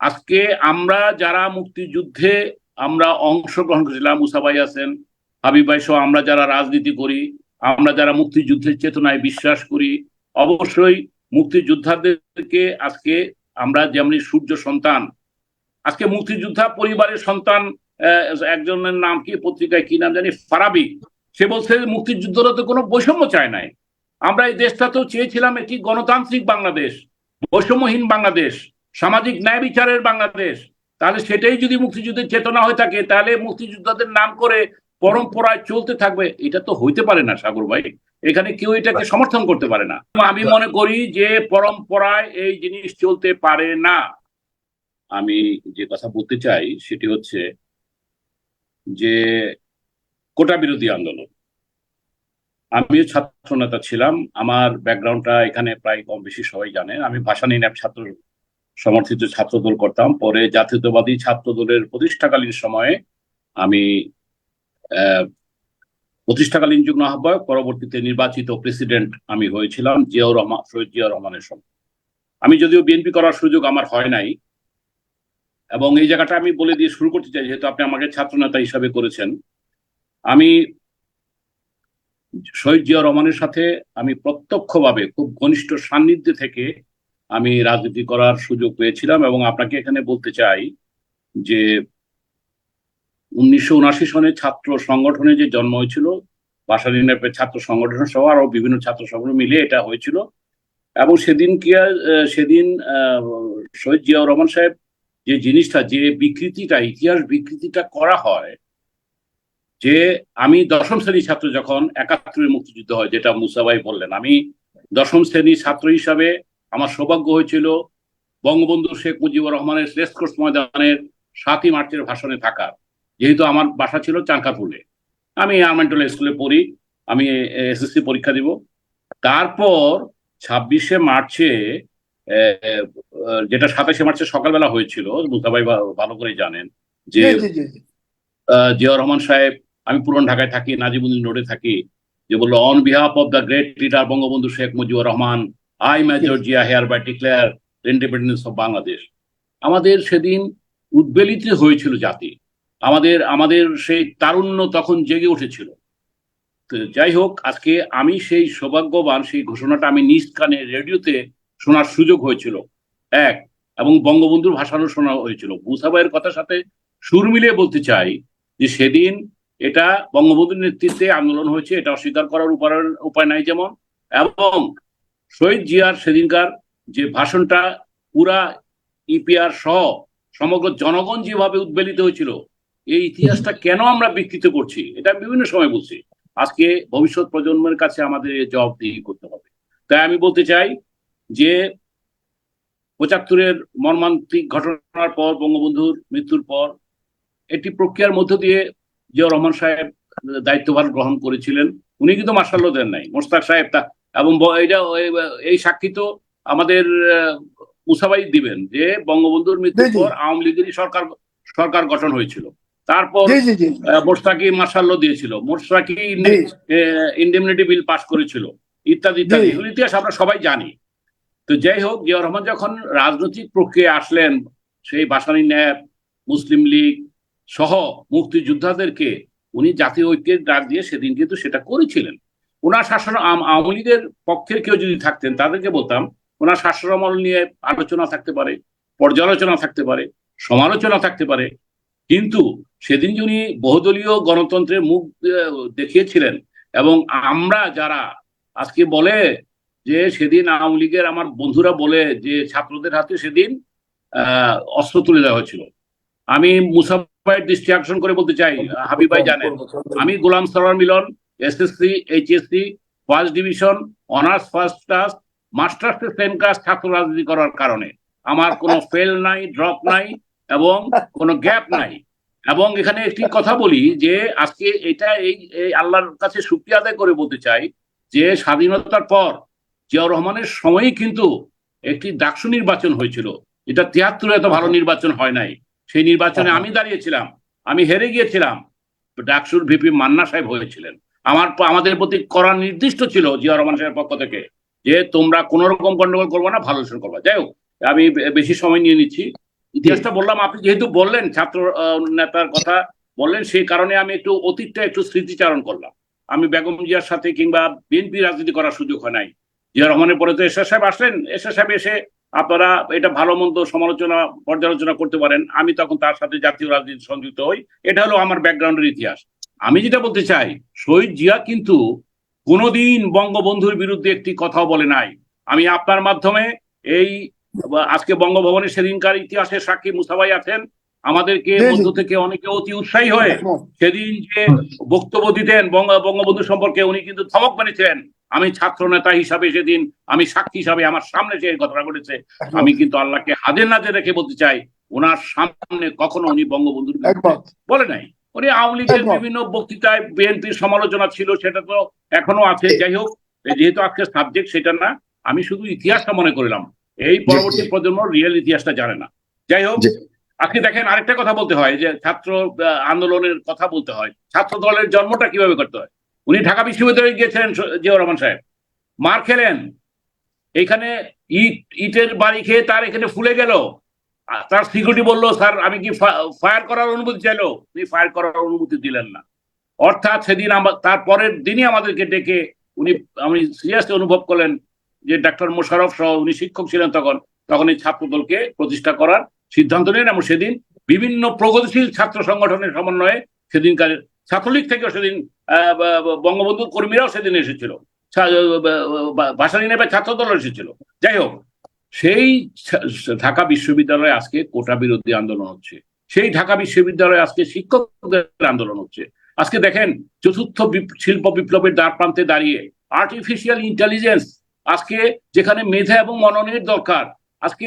আজকে আমরা যারা মুক্তিযুদ্ধে আমরা অংশগ্রহণ করেছিলাম মুসাবাই আছেন, হাবিব ভাই সহ আমরা যারা রাজনীতি করি, আমরা যারা মুক্তিযুদ্ধের চেতনায় বিশ্বাস করি, অবশ্যই মুক্তিযোদ্ধাদেরকে আজকে আমরা যেমনি সূর্য সন্তান, আজকে মুক্তিযোদ্ধা পরিবারের সন্তান একজনের নাম কি, পত্রিকায় কি নাম জানি, ফারাবি, সে বলছে মুক্তিযুদ্ধরা তো কোনো বৈষম্য চায় নাই। আমরা এই দেশটা তো চেয়েছিলাম একটি গণতান্ত্রিক বাংলাদেশ, বৈষম্যহীন বাংলাদেশ সামাজিক ন্যায় বিচারের বাংলাদেশ। তাহলে সেটাই যদি মুক্তিযুদ্ধের চেতনা হয়ে থাকে তাহলে মুক্তিযোদ্ধাদের নাম করে পরম্পরায় চলতে থাকবে এটা তো হইতে পারে না সাগর ভাই। এখানে কেউ এটাকে সমর্থন করতে পারে না। আমি মনে করি যে পরম্পরায় এই জিনিস চলতে পারে না। আমি যে কথা বলতে চাই সেটি হচ্ছে যে কোটা বিরোধী আন্দোলন। আমিও ছাত্র নেতা ছিলাম। আমার ব্যাকগ্রাউন্ডটা এখানে প্রায় কম বেশি সবাই জানেন। আমি ভাষা নিয়ে ছাত্র সমর্থিত ছাত্রদল করতাম। পরে জাতীয়তাবাদী ছাত্রদলের প্রতিষ্ঠাকালীন সময়ে আমি প্রতিষ্ঠাকালীন যুগ্ম আহ্বায়ক, পরবর্তীতে নির্বাচিত প্রেসিডেন্ট আমি হয়েছিলাম, জিয়াউর রহমান, শহীদ জিয়াউর রহমানের সময় আমি যদিও বিএনপি করার সুযোগ আমার হয় নাই, এবং এই জায়গাটা আমি বলে দিয়ে শুরু করতে চাই, যেহেতু আপনি আমাকে ছাত্রনেতা হিসাবে করেছেন। আমি শহীদ জিয়াউর রহমানের সাথে আমি প্রত্যক্ষভাবে খুব ঘনিষ্ঠ সান্নিধ্যে থেকে আমি রাজনীতি করার সুযোগ পেয়েছিলাম এবং আপনাকে এখানে বলতে চাই যে উনিশশো উনাশি সনে ছাত্র সংগঠনে যে জন্ম হয়েছিল, বাসানী ন্যাপের ছাত্র সংগঠন সহ আরও বিভিন্ন ছাত্র সংগঠন মিলে এটা হয়েছিল। এবং সেদিন কি সেদিন শহীদ জিয়াউর রহমান সাহেব যে জিনিসটা, যে বিকৃতিটা, ইতিহাস বিকৃতিটা করা হয়, যে আমি দশম শ্রেণির ছাত্র যখন একাত্তরের মুক্তিযুদ্ধ হয়, যেটা মুসাবাই বললেন, আমি দশম শ্রেণির ছাত্র হিসাবে আমার সৌভাগ্য হয়েছিল বঙ্গবন্ধু শেখ মুজিবুর রহমানের রেস কোর্স ময়দানের সাতই মার্চের ভাষণে থাকার যেহেতু আমার বাসা ছিল চাঙ্কাপুলে আমি আর্মেন্টাল স্কুলে পড়ি আমি এসএসসি পরীক্ষা দিব। তারপর ছাব্বিশে মার্চে যেটা সাতাশে মার্চে সকালবেলা হয়েছিল মুস্তাভাই ভালো করে জানেন যে জি জি জি জি। আহ, জিয়াউর রহমান সাহেব আমি পুরন ঢাকায় থাকি নাজিমুদ্দিন রোডে থাকি যে বলল on behalf of the great leader Bangabandhu Sheikh Mujibur Rahman I major Zia hereby declare independence of Bangladesh. আমাদের সেদিন উদ্বেলিত হয়েছিল জাতি। আমাদের আমাদের সেই তারুণ্য তখন জেগে উঠেছিল। যাই হোক, আজকে আমি সেই সৌভাগ্যবান সেই ঘোষণাটা আমি নিজ কানে রেডিওতে শোনার সুযোগ হয়েছিল। এক, এবং বঙ্গবন্ধুর ভাষণও শোনা হয়েছিল। মুসাবাইয়ের কথার সাথে সুর মিলিয়ে বলতে চাই যে সেদিন এটা বঙ্গবন্ধুর নেতৃত্বে আন্দোলন হয়েছে, এটা অস্বীকার করার উপায় উপায় নাই যেমন, এবং শহীদ জিয়ার সেদিনকার যে ভাষণটা পুরা ইপিআর সহ সমগ্র জনগণ যেভাবে উদ্বেলিত হয়েছিল, এই ইতিহাসটা কেন আমরা বিকৃত করছি, এটা বিভিন্ন সময় বলছি। আজকে ভবিষ্যৎ প্রজন্মের কাছে আমাদের জবাবদিহি করতে হবে। তাই আমি বলতে চাই যে পঁচাত্তরের মর্মান্তিক ঘটনার পর, বঙ্গবন্ধুর মৃত্যুর পর, একটি প্রক্রিয়ার মধ্য দিয়ে জিয়াউর রহমান সাহেব দায়িত্বভার গ্রহণ করেছিলেন। উনি কিন্তু মার্শাল্য দেন নাই। মোস্তাক সাহেব তা এবং এটা এই- এই সাক্ষী তো আমাদের মুসাবাই দিবেন যে বঙ্গবন্ধুর মৃত্যুর। পর আওয়ামী লীগেরই সরকার সরকার গঠন হয়েছিল। তারপর মোস্তাকি মার্শাল্য দিয়েছিল। মোস্তাকি ইন্ডেমনিটি বিল পাস করেছিল। ইত্যাদি ইত্যাদি। এগুলো ইতিহাস আমরা সবাই জানি। তো যাই হোক জিয়াউর রহমান যখন রাজনৈতিক প্রক্রিয়া আসলেন সেই বাসানি ন্যাপ মুসলিম লীগ সহ মুক্তিযোদ্ধাদেরকে উনি জাতীয় ঐক্যের ডাক দিয়ে সেদিন কিন্তু সেটা করেছিলেন। ওনার শাসন আওয়ামী লীগের পক্ষের কেউ যদি থাকতেন, তাদেরকে বলতাম, ওনার শাসনামল নিয়ে আলোচনা থাকতে পারে, পর্যালোচনা থাকতে পারে, সমালোচনা থাকতে পারে। কিন্তু সেদিন যে উনি বহুদলীয় গণতন্ত্রের মুখ দেখিয়েছিলেন এবং আমরা যারা আজকে বলে যে সেদিন আওয়ামী লীগের আমার বন্ধুরা বলে যে ছাত্রদের হাতে সেদিন অস্ত্র তুলে দেওয়া হয়েছিল। আমি মুসাফাইয়ের দৃষ্টি আকর্ষণ করে বলতে চাই হাবিবাই জানেন, আমি Golam Sarwar Milon SSC HSC first division honours first class masters second class ছাত্র রাজনীতি করার কারণে। আমার কোনো ফেল নাই ড্রপ নাই, এবং কোনো গ্যাপ নাই। এবং এখানে একটি কথা বলি যে, আজকে এটা এই আল্লাহর কাছে শুক্রিয়া আদায় করে বলতে চাই যে, স্বাধীনতার পর জিয়াউর রহমানের সময়ই কিন্তু একটি ডাকসু নির্বাচন হয়েছিল। এটা তিয়াত্তরে এত ভালো নির্বাচন হয় নাই। সেই নির্বাচনে আমি দাঁড়িয়েছিলাম, আমি হেরে গিয়েছিলাম। ডাকসুর ভিপি মান্না সাহেব হয়েছিলেন। আমার আমাদের প্রতি করা নির্দিষ্ট ছিল জিয়া রহমান সাহেবের পক্ষ থেকে যে তোমরা কোন রকম গন্ডগোল করব না, ভালো করবা। যাই হোক, আমি বেশি সময় নিয়ে নিচ্ছি। ইতিহাসটা বললাম, আপনি যেহেতু বললেন, ছাত্র নেতার কথা বললেন, সেই কারণে আমি একটু অতীতটা একটু স্মৃতিচারণ করলাম। আমি বেগম জিয়ার সাথে কিংবা বিএনপি রাজনীতি করার সুযোগ হয় নাই। জিয়া রহমানের পরে তো এরশাদ সাহেব আসলেন। এরশাদ সাহেব এসে আপনারা এটা ভালো মন্দ সমালোচনা, পর্যালোচনা করতে পারেন। আমি তখন তার সাথে জাতীয় রাজনীতি সংযুক্ত হই। এটা হলো আমার ব্যাকগ্রাউন্ডের ইতিহাস। আমি যেটা বলতে চাই শহীদ জিয়া কিন্তু কোনোদিন বঙ্গবন্ধুর বিরুদ্ধে একটি কথাও বলে নাই। আমি আপনার মাধ্যমে এই আজকে বঙ্গভবনে সেদিনকার ইতিহাসের সাক্ষী মুসাভাই আছেন। আমাদেরকে। মধ্য থেকে অনেকে অতি উৎসাহী হয়ে সেদিন যে বক্তব্য দিতেন বঙ্গ- বঙ্গবন্ধু সম্পর্কে উনি কিন্তু ধমক মেরেছিলেন আমি ছাত্র নেতা হিসাবে সেদিন আমি সাক্ষী হিসাবে আমার সামনে যে ঘটনা ঘটেছে আমি কিন্তু আল্লাহকে হাজের নাজে রেখে বলতে চাই ওনার সামনে কখনো উনি বঙ্গবন্ধুর বলে নাই। উনি আওয়ামী লীগের বিভিন্ন বক্তৃতায় বিএনপির সমালোচনা ছিল সেটা তো এখনও আছে। যাই হোক যেহেতু আজকে সাবজেক্ট সেটা না আমি শুধু ইতিহাসটা মনে করলাম। এই পরবর্তী প্রজন্ম রিয়েল ইতিহাসটা জানে না। যাই হোক। আজকে দেখেন আরেকটা কথা বলতে হয় যে ছাত্র আন্দোলনের কথা বলতে হয়। ছাত্র দলের জন্মটা কীভাবে করতে হয়? উনি ঢাকা বিশ্ববিদ্যালয়ে গিয়েছিলেন জিয়াউর রহমান সাহেব। মার খেলেন। এখানে ইট ইটের বাড়ি খেয়ে তার এখানে ফুলে গেল। তার সিকিউরিটি বলল, স্যার, আমি কি ফায়ার করার অনুমতি চাইলো? উনি ফায়ার করার অনুমতি দিলেন না। অর্থাৎ সেদিন আমার তার পরের দিনই আমাদেরকে ডেকে উনি, আমি সিরিয়াসলি অনুভব করলেন যে ডাক্তার মোশারফ সহ উনি শিক্ষক ছিলেন তখন তখন এই ছাত্র দলকে প্রতিষ্ঠা করার সিদ্ধান্ত নেন এবং সেদিন বিভিন্ন প্রগতিশীল ছাত্র সংগঠনের সমন্বয়ে সেদিনকার ছাত্রলীগ থেকেও সেদিন বঙ্গবন্ধু কর্মীরাও সেদিন এসেছিল। ভাসানী নেবে ছাত্র দল এসেছিল। যাই হোক সেই ঢাকা বিশ্ববিদ্যালয়ে আজকে কোটা বিরোধী আন্দোলন হচ্ছে। সেই ঢাকা বিশ্ববিদ্যালয়ে আজকে শিক্ষকদের আন্দোলন হচ্ছে। আজকে দেখেন চতুর্থ শিল্প বিপ্লবের দ্বার প্রান্তে দাঁড়িয়ে আর্টিফিশিয়াল ইন্টেলিজেন্স আজকে যেখানে মেধা এবং মননের দরকার আজকে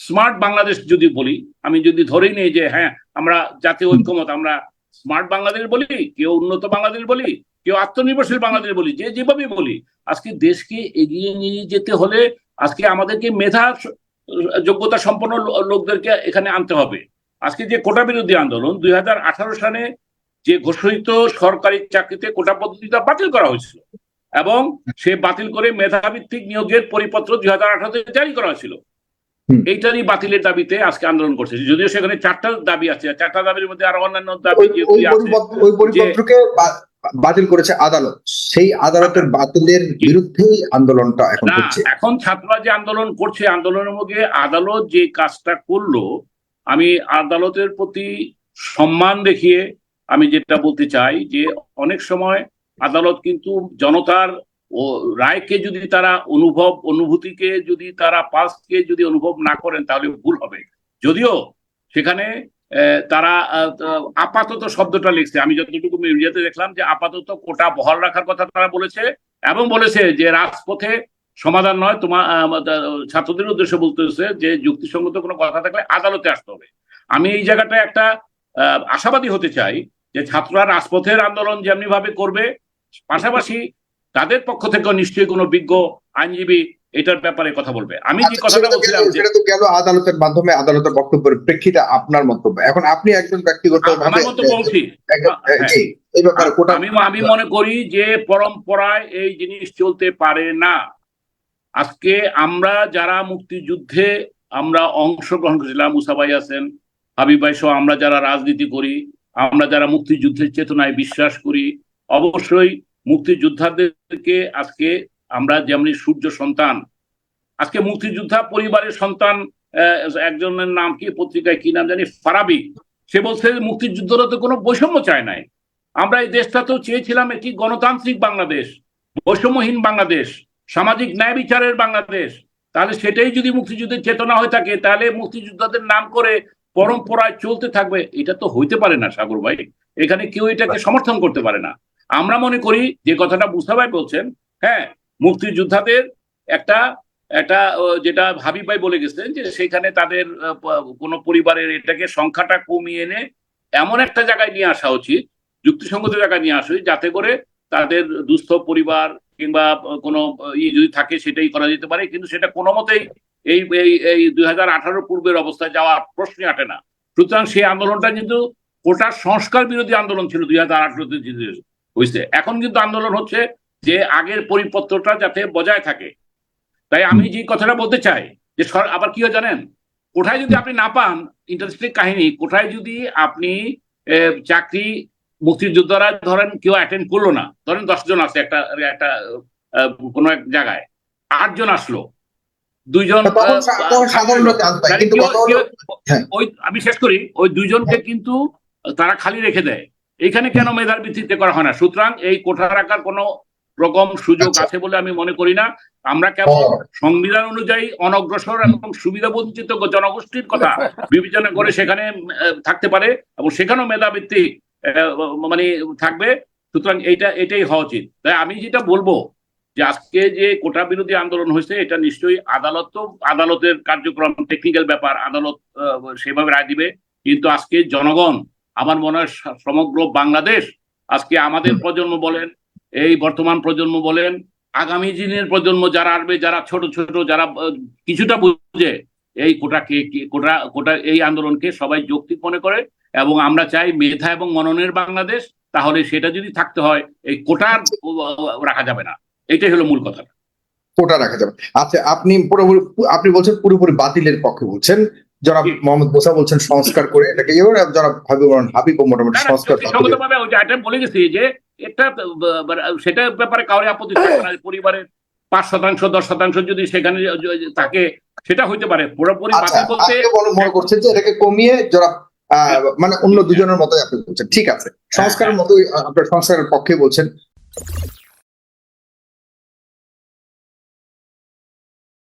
স্মার্ট বাংলাদেশ যদি বলি আমি যদি ধরেই নেই যে হ্যাঁ আমরা জাতীয় ঐক্যমত আমরা স্মার্ট বাংলাদেশ বলি কেউ উন্নত বাংলাদেশ বলি কেউ আত্মনির্ভরশীল বাংলাদেশ বলি যে যেভাবে বলি আজকে দেশকে এগিয়ে নিয়ে যেতে হলে আজকে আমাদেরকে মেধা যোগ্যতা সম্পন্ন লোকদেরকে এখানে আনতে হবে। আজকে যে কোটা বিরোধী আন্দোলন দুই সালে যে ঘোষিত সরকারি চাকরিতে কোটা পদ্ধতিটা বাতিল করা হয়েছিল এবং সে বাতিল করে মেধাভিত্তিক নিয়োগের পরিপত্র দুই হাজার আঠারোতে জারি করা হয়েছিল। এইটারই বাতিলের দাবিতে আজকে আন্দোলন করছে। যদিও সেখানে চারটা দাবি আছে চারটা দাবির মধ্যে আরও অন্যান্য দাবি ওই পরিপত্রকে বাতিল করেছে আদালত। সেই আদালতের বাতিলের বিরুদ্ধেই আন্দোলনটা এখন হচ্ছে। এখন ছাত্ররা যে আন্দোলন করছে আন্দোলনের মধ্যে আদালত যে কাজটা করল আমি আদালতের প্রতি সম্মান দেখিয়ে আমি যেটা বলতে চাই যে অনেক সময় আদালত কিন্তু জনতার ও রায়কে যদি তারা অনুভব অনুভূতিকে যদি তারা পালসকে যদি অনুভব না করেন তাহলে ভুল হবে। যদিও সেখানে তারা আপাতত শব্দটা লিখছে। আমি যতটুকু মিডিয়াতে দেখলাম যে আপাতত কোটা বহাল রাখার কথা তারা বলেছে এবং বলেছে যে রাজপথে সমাধান নয়। তোমার ছাত্রদের উদ্দেশ্যে বলতেছে যে যুক্তিসঙ্গত কোনো কথা থাকলে আদালতে আসতে হবে। আমি এই জায়গাটায় একটা আশাবাদী হতে চাই যে ছাত্ররা রাজপথের আন্দোলন যেমনি ভাবে করবে, পাশাপাশি তাদের পক্ষ থেকেও নিশ্চয়ই কোনো বিজ্ঞ আইনজীবী এটার ব্যাপারে কথা বলবে। আমি যে আচ্ছা, কথাটা বলছিলাম সেটা তো গেল আদালতের মাধ্যমে আদালতের বক্তব্যের প্রেক্ষিতে আপনার মন্তব্য। এখন আপনি একজন ব্যক্তিগত আমার মতো বলছি হ্যাঁ। এই ব্যাপারে কোটা আমি আমি মনে করি যে পরম্পরায় এই জিনিস চলতে পারে না। আজকে আমরা যারা মুক্তিযুদ্ধে আমরা অংশগ্রহণ করেছিলাম মুসাবাই আছেন হাবিব ভাই সহ আমরা যারা রাজনীতি করি আমরা যারা মুক্তিযুদ্ধের চেতনায় বিশ্বাস করি অবশ্যই মুক্তিযোদ্ধাদেরকে আজকে আমরা যেমনি সূর্য সন্তান, আজকে মুক্তিযোদ্ধা পরিবারের সন্তান একজনের নাম কি, পত্রিকায় কি নাম জানি, ফারাবি, সে বলছে মুক্তিযুদ্ধরা তো কোনো বৈষম্য চায় নাই। আমরা এই দেশটা তো চেয়েছিলাম একটি গণতান্ত্রিক বাংলাদেশ, বৈষম্যহীন বাংলাদেশ, সামাজিক ন্যায় বিচারের বাংলাদেশ। তাহলে সেটাই যদি মুক্তিযুদ্ধের চেতনা হয়ে থাকে, তাহলে মুক্তিযোদ্ধাদের নাম করে পরম্পরায় চলতে থাকবে, এটা তো হইতে পারে না, সাগর ভাই। এখানে কেউ এটাকে সমর্থন করতে পারে না। আমরা মনে করি যে কথাটা মুস্তাভাই বলছেন হ্যাঁ মুক্তিযোদ্ধাদের একটা একটা যেটা হাবিব ভাই বলে গেছেন যে সেখানে তাদের কোনো পরিবারের এটাকে সংখ্যাটা কমিয়ে এনে এমন একটা জায়গায় নিয়ে আসা উচিত, যুক্তিসঙ্গত জায়গায় নিয়ে আসা উচিত, যাতে করে তাদের দুস্থ পরিবার কিংবা কোনো ই যদি থাকে সেটাই করা যেতে পারে, কিন্তু সেটা কোনো মতেই এই এই এই দুই হাজার আঠারো পূর্বের অবস্থায় যাওয়ার প্রশ্নই আটে না। সুতরাং সেই আন্দোলনটা কিন্তু কোটার সংস্কার বিরোধী আন্দোলন ছিল দুই হাজার আঠারোতে হয়েছে এখন কিন্তু আন্দোলন হচ্ছে যে আগের পরিপত্রটা যাতে বজায় থাকে। তাই আমি যে কথাটা বলতে চাই যে আবার কি হয় জানেন? কোঠায় যদি আপনি না পান ইন্টারেস্টিং কাহিনী কোঠায় যদি আপনি চাকরি মুক্তিযোদ্ধারা ধরেন কেউ অ্যাটেন্ড করল না ধরেন দশজন আছে একটা একটা আহ, কোনো এক জায়গায় আটজন আসলো দুইজন কেউ- হ্যাঁ। ওই আমি শেষ করি ওই দুইজনকে কিন্তু তারা খালি রেখে দেয়। এখানে কেন মেধার ভিত্তিতে করা হয় না? সুতরাং এই কোঠা রাখার কোনো রকম সুযোগ আচ্ছা। আছে বলে আমি মনে করি না। আমরা কেবল সংবিধান অনুযায়ী অনগ্রসর এবং সুবিধা বঞ্চিত জনগোষ্ঠীর কথা বিবেচনা করে সেখানে থাকতে পারে এবং সেখানেও মেধাভিত্তিক মানে থাকবে। সুতরাং এইটা এটাই হওয়া উচিত। তাই আমি যেটা বলব যে আজকে যে কোটা বিরোধী আন্দোলন হয়েছে এটা নিশ্চয়ই আদালত তো আদালতের কার্যক্রম টেকনিক্যাল ব্যাপার আদালত সেভাবে রায় দিবে। কিন্তু আজকে জনগণ আমার মনে হয় সমগ্র বাংলাদেশ আজকে আমাদের প্রজন্ম বলেন এই বর্তমান প্রজন্ম বলেন আগামী দিনের প্রজন্ম যারা আসবে যারা ছোট ছোট যারা কিছুটা বুঝে এই কোটাকে কি- কোটা কোটা এই আন্দোলনকে সবাই যৌক্তিক মনে করে এবং আমরা চাই মেধা এবং মননের বাংলাদেশ তাহলে সেটা যদি থাকতে হয় এই কোটার আহ, রাখা যাবে না। এটাই হলো মূল কথা। কোটা রাখা যাবে। আচ্ছা আপনি পুরোপুরি আপনি বলছেন পুরোপুরি বাতিলের পক্ষে বলছেন। জনাব। মোহাম্মদ মোসা বলছেন সংস্কার করে এটাকে এবার জনাব হাবিবুর রহমান হাবিব মোটামুটি সংস্কার করতে সঙ্গত ভাবে ওই যে বলে গেছি যে এটা ব- ব- ব্যাপারে কাউরে আপত্তি থাকবে পরিবারের পাঁচ শতাংশ দশ শতাংশ যদি সেখানে থাকে সেটা হইতে পারে। পুরোপুরি আচ্ছা বাতিল বলতে মনে- করছেন যে এটাকে কমিয়ে জনাব আহ, মানে অন্য দুজনের মতোই আপনি বলছেন। ঠিক আছে। সংস্কারের মতোই আপনার সংস্কারের পক্ষে বলছেন।